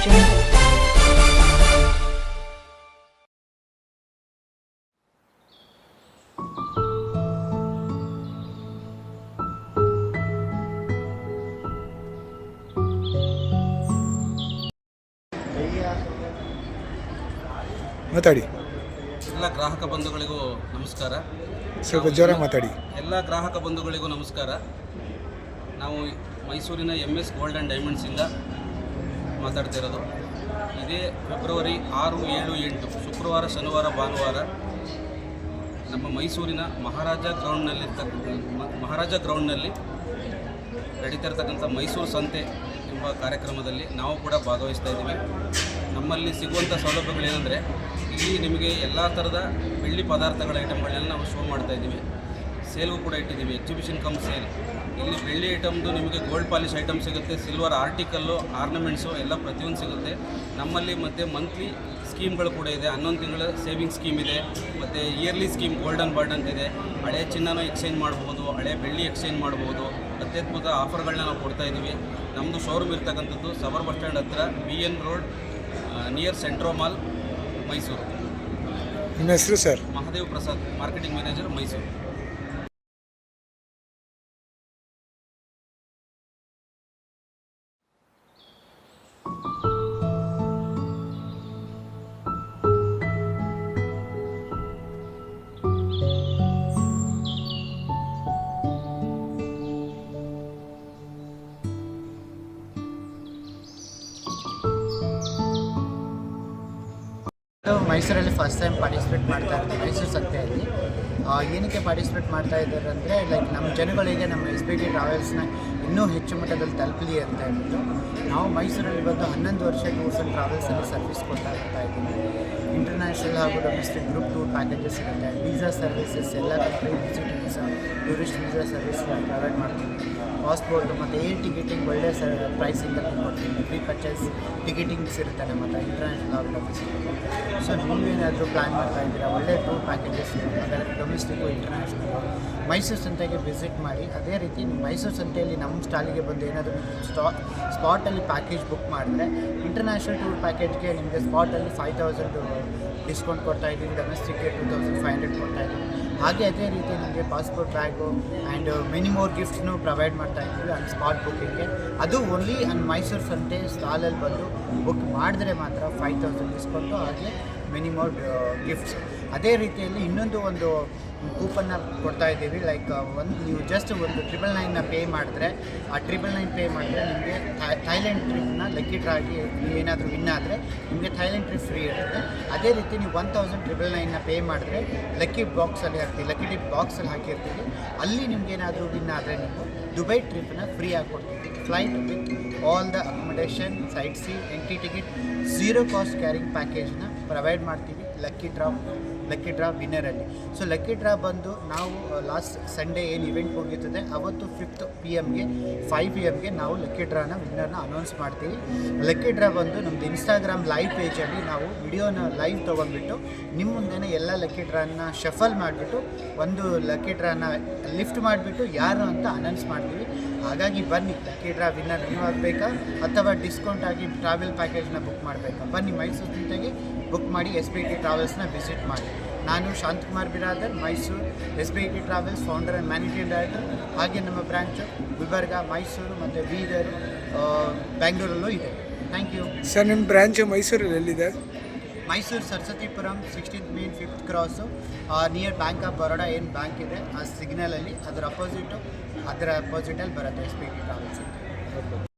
ಮಾತಾಡಿ. ಎಲ್ಲ ಗ್ರಾಹಕ ಬಂಧುಗಳಿಗೂ ನಮಸ್ಕಾರ. ಸ್ವಲ್ಪ ಜ್ವರ ಮಾತಾಡಿ. ಎಲ್ಲ ಗ್ರಾಹಕ ಬಂಧುಗಳಿಗೂ ನಮಸ್ಕಾರ. ನಾವು ಮೈಸೂರಿನ ಎಂ ಎಸ್ ಗೋಲ್ಡ್ ಆ್ಯಂಡ್ ಡೈಮಂಡ್ಸಿಂದ ಮಾತಾಡ್ತಿರೋದು ಇದೇ ಫೆಬ್ರವರಿ ಆರು, ಏಳು, ಎಂಟು, ಶುಕ್ರವಾರ, ಶನಿವಾರ, ಭಾನುವಾರ ನಮ್ಮ ಮೈಸೂರಿನ ಮಹಾರಾಜ ಗ್ರೌಂಡ್ನಲ್ಲಿ ಮ- ಮಹಾರಾಜ ಗ್ರೌಂಡ್ನಲ್ಲಿ ನಡೀತಾ ಮೈಸೂರು ಸಂತೆ ಎಂಬ ಕಾರ್ಯಕ್ರಮದಲ್ಲಿ ನಾವು ಕೂಡ ಭಾಗವಹಿಸ್ತಾ ಇದ್ದೀವಿ. ನಮ್ಮಲ್ಲಿ ಸಿಗುವಂಥ ಸೌಲಭ್ಯಗಳೇನೆಂದರೆ ಇಲ್ಲಿ ನಿಮಗೆ ಎಲ್ಲ ಥರದ ಬೆಳ್ಳಿ ಪದಾರ್ಥಗಳ ಐಟಮ್ಗಳನ್ನೆಲ್ಲ ನಾವು ಶೋ ಮಾಡ್ತಾ ಇದ್ದೀವಿ. ಸೇಲ್ಗೂ ಕೂಡ ಇಟ್ಟಿದ್ದೀವಿ. ಎಕ್ಸಿಬಿಷನ್ ಕಮ್ ಸೇಲ್ ಇಲ್ಲಿ ಬೆಳ್ಳಿ ಐಟಮ್ದು ನಿಮಗೆ ಗೋಲ್ಡ್ ಪಾಲಿಶ್ ಐಟಮ್ ಸಿಗುತ್ತೆ ಸಿಲ್ವರ್ ಆರ್ಟಿಕಲ್ಲು ಆರ್ನಮೆಂಟ್ಸು ಎಲ್ಲ ಪ್ರತಿಯೊಂದು ಸಿಗುತ್ತೆ. ನಮ್ಮಲ್ಲಿ ಮತ್ತು ಮಂತ್ಲಿ ಸ್ಕೀಮ್ಗಳು ಕೂಡ ಇದೆ. ಹನ್ನೊಂದು ತಿಂಗಳ ಸೇವಿಂಗ್ ಸ್ಕೀಮ್ ಇದೆ. ಮತ್ತು ಇಯರ್ಲಿ ಸ್ಕೀಮ್ ಗೋಲ್ಡನ್ ಬಾಂಡ್ ಅಂತಿದೆ ಹಳೆ ಚಿನ್ನನ ಎಕ್ಸ್ಚೇಂಜ್ ಮಾಡ್ಬೋದು ಹಳೆ ಬೆಳ್ಳಿ ಎಕ್ಸ್ಚೇಂಜ್ ಮಾಡ್ಬೋದು. ಅತ್ಯದ್ಭುತ ಆಫರ್ಗಳನ್ನ ನಾವು ಕೊಡ್ತಾ ಇದ್ದೀವಿ. ನಮ್ಮದು ಶೋರೂಮ್ ಇರ್ತಕ್ಕಂಥದ್ದು ಸಬರ್ ಬಸ್ ಸ್ಟ್ಯಾಂಡ್ ಹತ್ರ B N road near Centro mall Mysore ನಿಮ್ಮ ಹೆಸರು sir Mahadev Prasad marketing manager Mysore ಮೈಸೂರಲ್ಲಿ ಫಸ್ಟ್ ಟೈಮ್ ಪಾರ್ಟಿಸಿಪೇಟ್ ಮಾಡ್ತಾ ಇರೋದು ಮೈಸೂರು ಸಂತೆಯಲ್ಲಿ ಏನಕ್ಕೆ ಪಾರ್ಟಿಸಿಪೇಟ್ ಮಾಡ್ತಾ ಇದ್ದಾರೆ ಅಂದರೆ ಲೈಕ್ ನಮ್ಮ ಜನಗಳಿಗೆ, ನಮ್ಮ ಎಸ್ ಬಿ ಟಿ ಟ್ರಾವೆಲ್ಸ್ನ ಇನ್ನೂ ಹೆಚ್ಚು ಮಟ್ಟದಲ್ಲಿ ತಲುಪಲಿ ಅಂತ ಹೇಳ್ಬಿಟ್ಟು, ನಾವು ಮೈಸೂರಲ್ಲಿ ಬಂದು ಹನ್ನೊಂದು ವರ್ಷ ಟೂರ್ಸ್ ಆ್ಯಂಡ್ ಟ್ರಾವೆಲ್ಸಲ್ಲಿ ಸರ್ವಿಸ್ ಕೊಡ್ತಾ ಇರ್ತಾ ಇದ್ದೀವಿ. ಇಂಟರ್ನ್ಯಾಷನಲ್ ಹಾಗೂ ಡೊಮೆಸ್ಟಿಕ್ ಗ್ರೂಪ್ ಟೂರ್ ಪ್ಯಾಕೇಜಸ್ ಇರುತ್ತೆ. ವೀಸಾ ಸರ್ವಿಸಸ್ ಎಲ್ಲ country visit visa tourist visa service provide ಮಾಡ್ತೀವಿ. ಪಾಸ್ಪೋರ್ಟ್ ಮತ್ತು ಏರ್ ಟಿಕೆಟಿಂಗ್ ಒಳ್ಳೆ ಸರ್ ಪ್ರೈಸಿಂದ ಕೊಡ್ತೀನಿ ಫ್ರೀ ಪರ್ಚೇಸ್ ಟಿಕೆಟಿಂಗ್ಸ್ ಇರುತ್ತೆ ನಮ್ಮ ಹತ್ರ ಇಂಟರ್ನ್ಯಾಷನಲ್ ಹಾಗೂ ಡೊಮೆಸ್ಟಿಕ್ ಸೊ ನೀವೇನಾದರೂ ಪ್ಲ್ಯಾನ್ ಮಾಡ್ತಾ ಇದ್ದೀರಾ? ಒಳ್ಳೆ ಟೂರ್ ಪ್ಯಾಕೇಜಸ್ ಅದರ ಡೊಮೆಸ್ಟಿಕ್ಕು ಇಂಟರ್ನ್ಯಾಷನಲ್ ಮೈಸೂರು ಸಂತೆಗೆ ವಿಸಿಟ್ ಮಾಡಿ. ಅದೇ ರೀತಿ ಮೈಸೂರು ಸಂತೆಯಲ್ಲಿ ನಮ್ಮ ಸ್ಟಾಲಿಗೆ ಬಂದು ಏನಾದರೂ ಸ್ಟಾ ಸ್ಪಾಟಲ್ಲಿ ಪ್ಯಾಕೇಜ್ ಬುಕ್ ಮಾಡಿದ್ರೆ ಇಂಟರ್ನ್ಯಾಷನಲ್ ಟೂರ್ ಪ್ಯಾಕೇಜ್ಗೆ ನಿಮಗೆ ಸ್ಪಾಟಲ್ಲಿ ಫೈವ್ ತೌಸಂಡ್ ಡಿಸ್ಕೌಂಟ್ ಕೊಡ್ತಾ ಇದ್ದೀನಿ ಡೊಮೆಸ್ಟಿಕ್ಗೆ ಟೂ ತೌಸಂಡ್ ಫೈವ್ ಹಂಡ್ರೆಡ್ ಕೊಡ್ತಾ ಇದ್ದೀವಿ. ಹಾಗೆ ಅದೇ ರೀತಿ ನಮಗೆ passport bag and many more ಗಿಫ್ಟ್ಸ್ನು provide ಮಾಡ್ತಾ ಇದ್ದೀವಿ ಆ್ಯಂಡ್ ಸ್ಪಾಟ್ ಬುಕ್ಕಿಂಗ್ಗೆ ಅದು ಓನ್ಲಿ ಆ್ಯಂಡ್ ಮೈಸೂರು ಸಂತೆ ಸ್ಟಾಲಲ್ಲಿ ಬಂದು ಬುಕ್ ಮಾಡಿದ್ರೆ ಮಾತ್ರ ಫೈವ್ ತೌಸಂಡ್ ಡಿಸ್ಕೌಂಟು ಹಾಗೆ ಮೆನಿ ಮೋರ್ ಗಿಫ್ಟ್ಸ್ ಅದೇ ರೀತಿಯಲ್ಲಿ ಇನ್ನೊಂದು ಒಂದು ಕೂಪನ್ನ ಕೊಡ್ತಾ ಇದ್ದೀವಿ. ಲೈಕ್ ಒಂದು, ನೀವು ಜಸ್ಟ್ ಒಂದು ಟ್ರಿಬಲ್ ನೈನ್ನ ಪೇ ಮಾಡಿದ್ರೆ, ಆ ಟ್ರಿಬಲ್ ನೈನ್ ಪೇ ಮಾಡಿದ್ರೆ ನಿಮಗೆ ಥೈಲ್ಯಾಂಡ್ ಟ್ರಿಪ್ನ ಲಕ್ಕಿ ಡ್ರಾಗಿ ನೀವೇನಾದರೂ ವಿನ್ ಆದರೆ ನಿಮಗೆ ಥೈಲ್ಯಾಂಡ್ ಟ್ರಿಪ್ ಫ್ರೀ ಇರುತ್ತೆ. ಅದೇ ರೀತಿ ನೀವು ಒನ್ ತೌಸಂಡ್ ಟ್ರಿಬಲ್ ನೈನ್ನ ಪೇ ಮಾಡಿದ್ರೆ ಲಕ್ಕಿ ಬಾಕ್ಸಲ್ಲಿ ಹಾಕ್ತೀವಿ. ಲಕ್ಕಿ ಟ್ರಿಪ್ ಬಾಕ್ಸಲ್ಲಿ ಹಾಕಿರ್ತೀವಿ. ಅಲ್ಲಿ ನಿಮ್ಗೆ ಏನಾದರೂ ವಿನ್ ಆದರೆ ನೀವು ದುಬೈ ಟ್ರಿಪ್ನ ಫ್ರೀ ಆಗಿ ಕೊಡ್ತೀವಿ. Flight with all the accommodation sight see entry ticket zero cost carrying ಪ್ಯಾಕೇಜ್ನ provide ಮಾಡ್ತೀವಿ. ಲಕ್ಕಿ ಡ್ರಾ ಲಕ್ಕಿ ಡ್ರಾ ವಿನ್ನರಲ್ಲಿ ಸೊ ಲಕ್ಕಿ ಡ್ರಾ ಬಂದು ನಾವು ಲಾಸ್ಟ್ ಸಂಡೇ ಏನು ಇವೆಂಟ್ ಹೋಗಿರ್ತದೆ, ಅವತ್ತು ಫಿಫ್ತ್ ಪಿ ಎಮ್ಗೆ ಫೈವ್ ಪಿ ಎಮ್ಗೆ ನಾವು ಲಕ್ಕಿ ಡ್ರಾನ ವಿನ್ನರ್ನ ಅನೌನ್ಸ್ ಮಾಡ್ತೀವಿ. ಲಕ್ಕಿ ಡ್ರಾ ಬಂದು ನಮ್ಮದು ಇನ್ಸ್ಟಾಗ್ರಾಮ್ ಲೈವ್ ಪೇಜಲ್ಲಿ ನಾವು ವಿಡಿಯೋನ ಲೈವ್ ತೊಗೊಂಡ್ಬಿಟ್ಟು ನಿಮ್ಮ ಮುಂದೆನೇ ಎಲ್ಲ ಲಕ್ಕಿ ಡ್ರಾನ ಶಫಲ್ ಮಾಡಿಬಿಟ್ಟು, ಒಂದು ಲಕ್ಕಿ ಡ್ರಾನ ಲಿಫ್ಟ್ ಮಾಡಿಬಿಟ್ಟು, ಯಾರು ಅಂತ ಅನೌನ್ಸ್ ಮಾಡ್ತೀವಿ. ಹಾಗಾಗಿ ಬನ್ನಿ ಲಕ್ಕಿ ಡ್ರಾ ವಿನ್ನರ್ ನೀವು ಆಗಬೇಕಾ? ಅಥವಾ ಡಿಸ್ಕೌಂಟ್ ಆಗಿ ಟ್ರಾವೆಲ್ ಪ್ಯಾಕೇಜ್ನ ಬುಕ್ ಮಾಡಬೇಕಾ? ಬನ್ನಿ ಮೈಸೂರು ಜೊತೆಗೆ ಬುಕ್ ಮಾಡಿ ಎಸ್ ಬಿ ಟಿ ಟ್ರಾವೆಲ್ಸ್ನ ವಿಸಿಟ್ ಮಾಡಿ. ನಾನು Shanthakumar Biradar Mysore S B T travels founder and managing director ಹಾಗೆ ನಮ್ಮ ಬ್ರಾಂಚು ಗುಲ್ಬರ್ಗ ಮೈಸೂರು ಮತ್ತು ಬೀದರ್ ಬ್ಯಾಂಗ್ಳೂರಲ್ಲೂ ಇದೆ. ಥ್ಯಾಂಕ್ ಯು ಸರ್ ನಿಮ್ಮ ಬ್ರಾಂಚ್ ಮೈಸೂರಲ್ಲಿ ಎಲ್ಲಿದೆ? Mysore Saraswathipuram sixteen main fifth cross near Bank of Baroda ಏನು ಬ್ಯಾಂಕ್ ಇದೆ? ಆ ಸಿಗ್ನಲಲ್ಲಿ ಅದರ ಅಪೋಸಿಟು ಅದರ ಅಪೋಸಿಟಲ್ಲಿ ಬರುತ್ತೆ ಎಸ್ ಬಿ ಟಿ ಟ್ರಾವೆಲ್ಸ್ ಅಂತ